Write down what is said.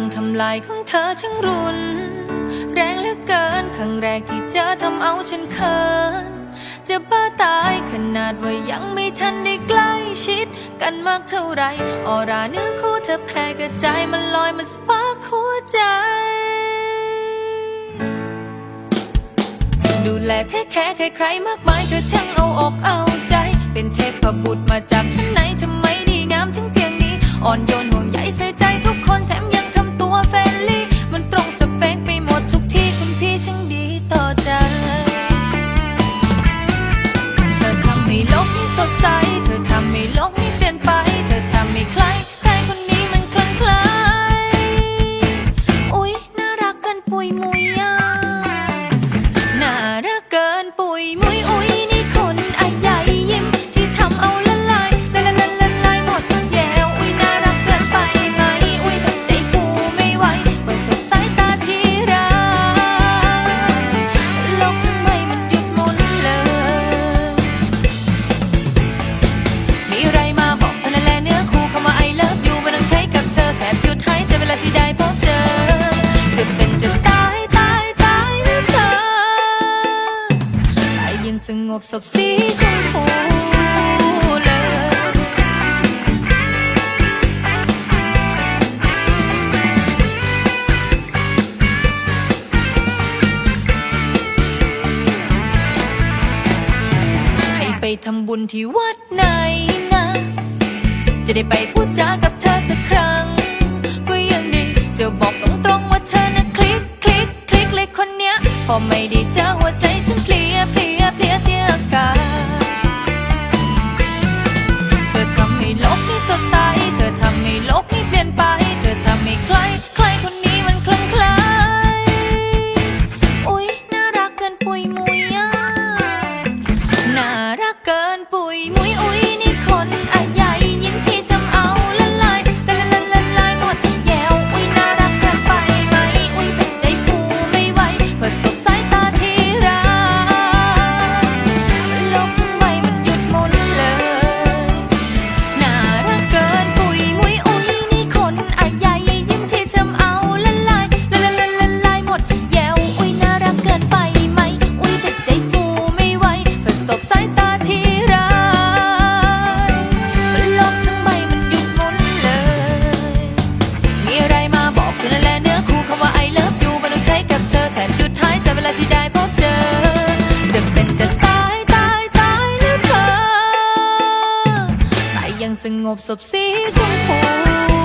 ังทำลายของเธอช่างรุน แรงเหลือเกินครั้งแรกที่เจอทำเอาฉันเคินจะบ้าตายขนาดว่ายังไม่ทันได้ใกล้ชิด กันมากเท่าไรออราเนื้อคู่เธอแผ่กระจายมันลอยมาสปาร์คหัวใจดูแลเทคแคร์ใครๆมากมายเธอช่างเอาอกเอาใจ เป็นเทพบุตรมาจากชั้นไหนทำไมดีงามถึงเพียงนี้ อ่อนโยน งบศพสีชมพูให้ไปทำบุญที่วัดไหนนะ จะได้ไปพูดจากับเธอสักครั้ง ก็ยังดีจะบอกตรงๆว่าเธอนะคลิกคลิกคลิกเลยคนเนี้ย พอไม่ได้เจอหัวใจ muy, สงบสบสีชมพู